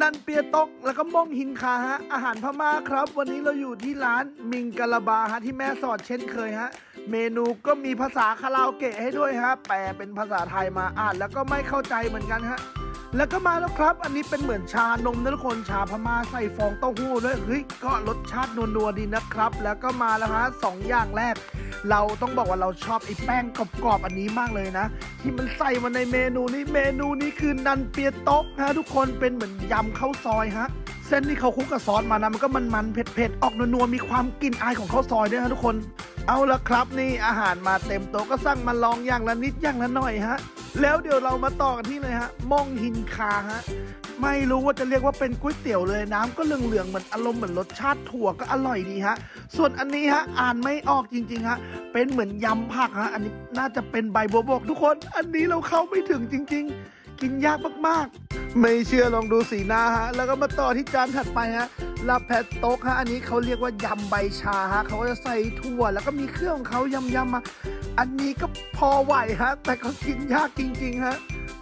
นันเปียตกแล้วก็ม่องหินคาฮะอาหารพม่าครับ วันนี้เราอยู่ที่ร้านมิงกะลาบาฮะที่แม่สอดเช่นเคยฮะเมนูก็มีภาษาคาราโอเกะให้ด้วยฮะแปลเป็นภาษาไทยมาอ่านแล้วก็ไม่เข้าใจเหมือนกันฮะ แล้วก็มาแล้วครับ อันนี้เป็นเหมือนชานมนะทุกคนชาพม่าใส่ฟองเต้าหู้ด้วยเฮ้ยก็รสชาตินัวๆดีนะครับ แล้วก็มาแล้วฮะสองอย่างแรก เราต้องบอกว่าเราชอบไอ้แป้งกรอบๆอันนี้มากเลยนะ ที่มันใส่มาในเมนูนี้เมนูนี้คือนันเปียโต๊กฮะทุกคนเป็นเหมือนยำข้าวซอยฮะเส้นที่เขาคุกกับซอสมานะมันก็มันๆเผ็ดๆออกนัวๆมีความกลิ่นอายของข้าวซอยด้วยฮะทุกคนเอาละครับนี่อาหารมาเต็มโต๊ะก็สั่งมาลองอย่างละนิดอย่างละหน่อยฮะ แล้วเดี๋ยวเรามาต่อกันที่เลยฮะม่องหินคาฮะไม่รู้ว่าจะเรียกว่าเป็นก๋วยเตี๋ยวเลยน้ำก็เหลืองๆเหมือนอารมณ์เหมือนรสชาติถั่วก็อร่อยดีฮะส่วนอันนี้ฮะอ่านไม่ออกจริงๆฮะเป็นเหมือนยำผักฮะอันนี้น่าจะเป็นใบบัวบกทุกคน อันนี้เราเข้าไม่ถึงจริง ๆ กินยากมากๆ ไม่เชื่อลองดูสีหน้าฮะแล้วก็มาต่อที่จานถัดไปฮะลาแพตโต๊กฮะอันนี้เขาเรียกว่ายำใบชาฮะเขาก็จะใส่ถั่วแล้วก็มีเครื่องของเขายำๆมา อันนี้ก็พอไหวฮะ แต่ก็กินยากจริง ๆ ฮะ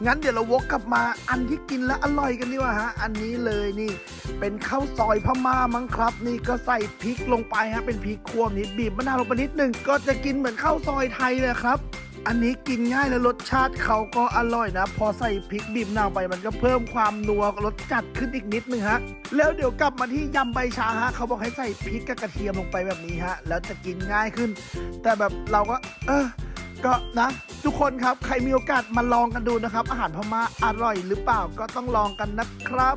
งั้นเดี๋ยวเราวกกลับมาอันที่กินแล้วอร่อยกันดีกว่าฮะ อันนี้เลยนี่ เป็นข้าวซอยพม่ามั้งครับ นี่ก็ใส่พริกลงไปฮะ เป็นพริกควนิดบีบมะนาวลงไปนิดหนึ่งก็จะกินเหมือนข้าวซอยไทยเลยครับ อันนี้กินง่ายและรสชาติเขาก็อร่อยนะ พอใส่พริกบีบมะนาวไปมันก็เพิ่มความนัวรสจัดขึ้นอีกนิดนึงฮะ แล้วเดี๋ยวกลับมาที่ยำใบชาฮะเขาบอกให้ใส่พริกกับกระเทียมลงไปแบบนี้ฮะ แล้วจะกินง่ายขึ้น แต่แบบเราก็ เออก็นะ ทุกคนครับใครมีโอกาสมาลองกันดูนะครับ อาหารพม่าอร่อยหรือเปล่าก็ต้องลองกันนะครับ